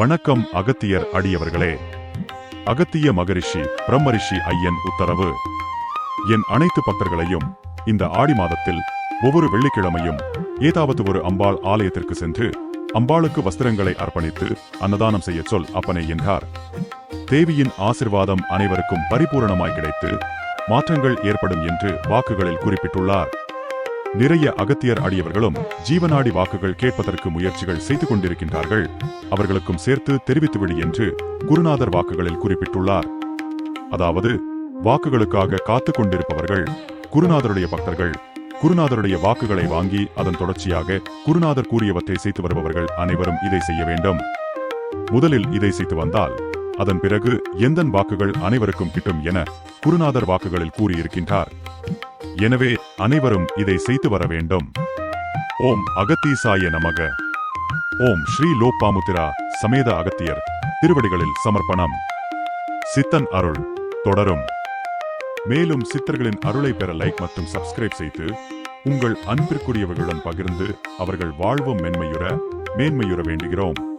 வணக்கம் அகத்தியர் அடியவர்களே. அகத்திய மகரிஷி பிரம்மரிஷி ஐயன் உத்தரவு. என் அனைத்து பக்தர்களையும் இந்த ஆடி மாதத்தில் ஒவ்வொரு வெள்ளிக்கிழமையும் ஏதாவது ஒரு அம்பாள் ஆலயத்திற்கு சென்று அம்பாளுக்கு வஸ்திரங்களை அர்ப்பணித்து அன்னதானம் செய்யச் சொல் அப்பனே என்றார். தேவியின் ஆசிர்வாதம் அனைவருக்கும் பரிபூரணமாய் கிடைத்து மாற்றங்கள் ஏற்படும் என்று வாக்குகளில் குறிப்பிட்டுள்ளார். நிறைய அகத்தியர் அடியவர்களும் ஜீவனாடி வாக்குகள் கேட்பதற்கு முயற்சிகள் செய்து கொண்டிருக்கின்றார்கள் அவர்களுக்கும் சேர்த்து தெரிவித்துவிடு என்று குருநாதர் வாக்குகளில் குறிப்பிட்டுள்ளார். அதாவது வாக்குகளுக்காக காத்துக் கொண்டிருப்பவர்கள் குருநாதருடைய பக்தர்கள் குருநாதருடைய வாக்குகளை வாங்கி அதன் தொடர்ச்சியாக குருநாதர் கூறியவற்றை செய்து வருபவர்கள் அனைவரும் இதை செய்ய வேண்டும். முதலில் இதை செய்து வந்தால் அதன் பிறகு எந்தன் வாக்குகள் அனைவருக்கும் கிட்டும் என குருநாதர் வாக்குகளில் கூறியிருக்கின்றார். எனவே அனைவரும் இதை செய்து வர வேண்டும். ஓம் அகத்தீசாய நமக. ஓம் ஸ்ரீ லோப்பாமுத்திரா சமேத அகத்தியர் திருவடிகளில் சமர்ப்பணம். சித்தன் அருள் தொடரும். மேலும் சித்தர்களின் அருளை பெற லைக் மற்றும் சப்ஸ்கிரைப் செய்து உங்கள் அன்பிற்குரியவர்களுடன் பகிர்ந்து அவர்கள் வாழ்வும் மென்மையுற மேன்மையுற வேண்டுகிறோம்.